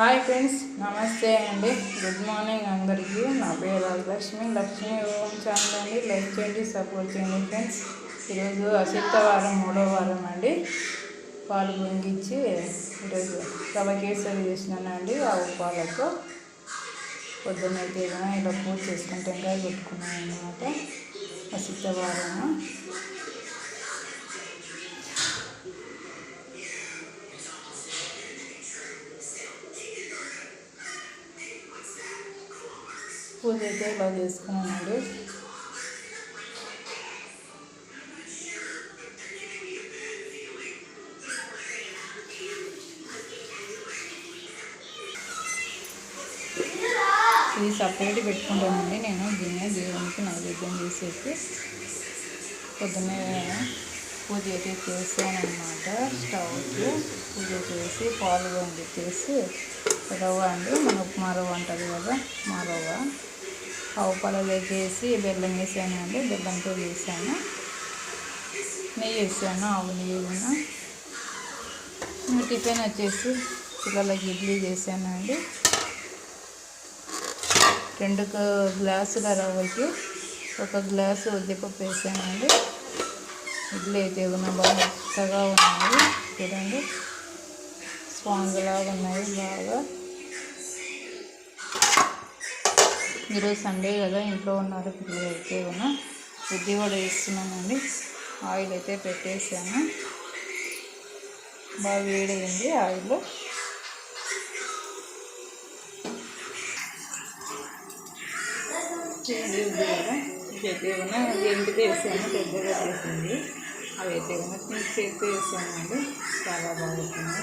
Hi friends నమస్తే అండి. Good morning అందరికీ. నా పేరు లక్ష్మి లక్ష్మి ఓం ఛానల్ అండి. లైక్ చేయండి సపోర్ట్ చేయండి ఫ్రెండ్స్. ఈరోజు అసిద్ధ వారం మూడో వారం అండి. పాలు పొంగిచ్చి ఈరోజు రవ కేసరి చేసినానండి ఆవు పాలతో పొద్దున్నైతే ఏదైనా ఇలా పూజ చేసుకుని టెంకాయ పెట్టుకున్నాను అనమాట అసిద్ధ వారము పూజ అయితే ఇలా చేసుకున్నానండి ఇది సపరేట్ పెట్టుకుంటానండి నేను గిన్నె దేవునికి నైవేద్యం చేసేసి పొద్దున్నే పూజ అయితే చేశాను అనమాట స్టవ్కి పూజ చేసి పాలు వండితేసి రవ్వ అండి మన ఉప్మా రవ్వ ఉంటుంది కదా మా రవ్వ. ఆవు పాలలో వేసి బెల్లం వేసాను అండి బెల్లంతో వేసాను నెయ్యి వేసాను ఆవు నెయ్యి కూడా టిఫిన్ వచ్చేసి పిల్లలకి ఇడ్లీ చేశాను అండి. రెండు గ్లాసుల రవ్వకి ఒక గ్లాసు ఉద్దిపప్పు వేసానండి ఇడ్లీ అయితే ఉన్న బాగా మెత్తగా ఉన్నాయి చూడండి. స్పాంజ్ లాగా ఉన్నాయి బాగా. ఈరోజు సండే కదా ఇంట్లో ఉన్నారు పిల్లలు అయితే ఉన్న ఇడ్లీ కూడా వేస్తున్నామండి ఆయిల్ అయితే పెట్టేసాను బాగా వేడైంది ఆయిల్. అయితే ఉన్న ఎండితే వేసాను పెద్దగా చేసింది. అవి అయితే ఉన్న చేతి వేసానండి చాలా బాగుంటుంది.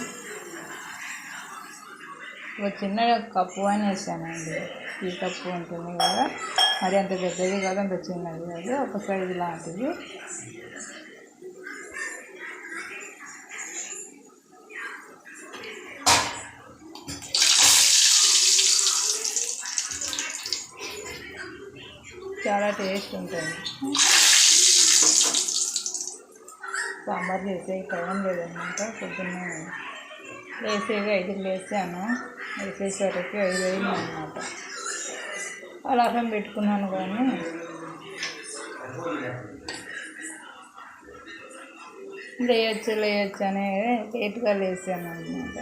ఒక చిన్న కప్పు అని వేసానండి. ఈ కప్పు ఉంటుంది కదా. మరి అంత పెద్దది కాదు అంత చిన్నది కాదు. ఒక సైజు లాంటిది. చాలా టేస్ట్ ఉంటుంది సాంబార్ చేసే టైం లేదనమాట పొద్దున్న లేసేవి ఐదుకి లేసాను. వేసేసరికి ఐదు అయింది అనమాట అలారం పెట్టుకున్నాను కానీ లేయచ్చు లేయచ్చు అనేది లేట్గా లేసాను అనమాట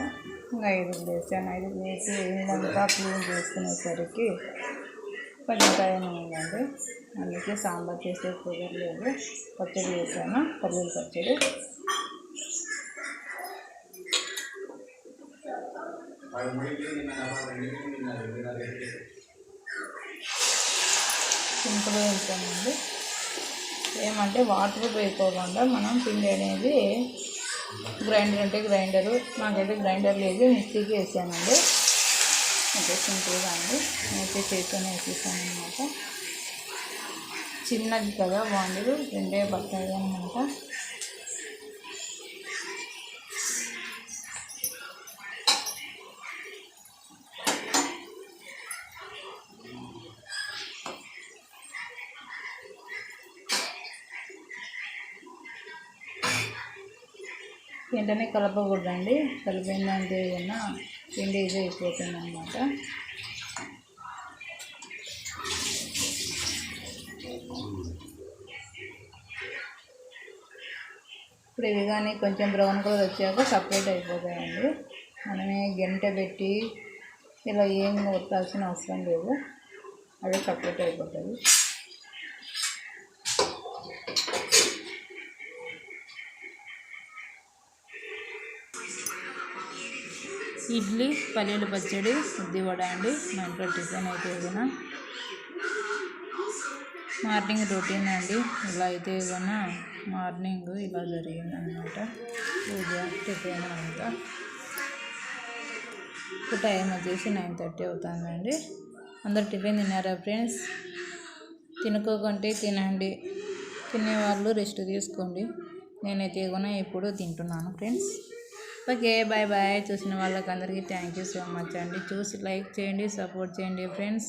ఇంకా ఐదుకి లేసాను. ఐదుకి లేచి ఇల్లంతా క్లీన్ చేసుకునేసరికి కొంచెం ఉందండి అందుకే సాంబార్ చేసే కుదరలేదు పచ్చడి చేశాను. పల్లీల పచ్చడి. సింపుల్గా ఉంటామండి ఏమంటే వాటర్ వేయకోకుండా మనం పిండి అనేది గ్రైండర్ అంటే గ్రైండరు. నాకైతే గ్రైండర్ లేదు. మిక్సీకి వేసానండి. అంటే సింపుల్గా అండి. నేనైతే చేతితోనే వేసేసాను అనమాట చిన్నది కదా బాగుండదు. రెండే పడతాయి అనమాట వెంటనే కలపకూడదండి. కలిపిందంటే ఏదైనా పిండి ఇది అయిపోతుంది అనమాట ఇప్పుడు ఇవి కానీ కొంచెం బ్రౌన్ కలర్ వచ్చాక సపరేట్ అయిపోతాయండి. మనమే గంట పెట్టి ఇలా ఏం కొట్టాల్సిన అవసరం లేదు. అదే సపరేట్ అయిపోతుంది. ఇడ్లీ పల్లీల పచ్చడి ఉద్ది వడ అండి. మా ఇంట్లో టిఫిన్ అయితే ఏదైనా మార్నింగ్ రొటీన్ అండి. ఇలా అయితే ఏదైనా మార్నింగ్ ఇలా జరిగిందనమాట పూజ టిఫిన్ అంతా. ఇప్పుడు టైం వచ్చేసి నైన్ థర్టీ అవుతుందండి. అందరు టిఫిన్ తిన్నారా ఫ్రెండ్స్? తినుకోకుంటే తినండి. తినేవాళ్ళు రెస్ట్ తీసుకోండి. నేనైతే కూడా ఇప్పుడు తింటున్నాను ఫ్రెండ్స్. Okay bye bye. చూసిన వాళ్ళకి అందరికీ థ్యాంక్ యూ సో మచ్ అండి. చూసి లైక్ చేయండి సపోర్ట్ చేయండి ఫ్రెండ్స్.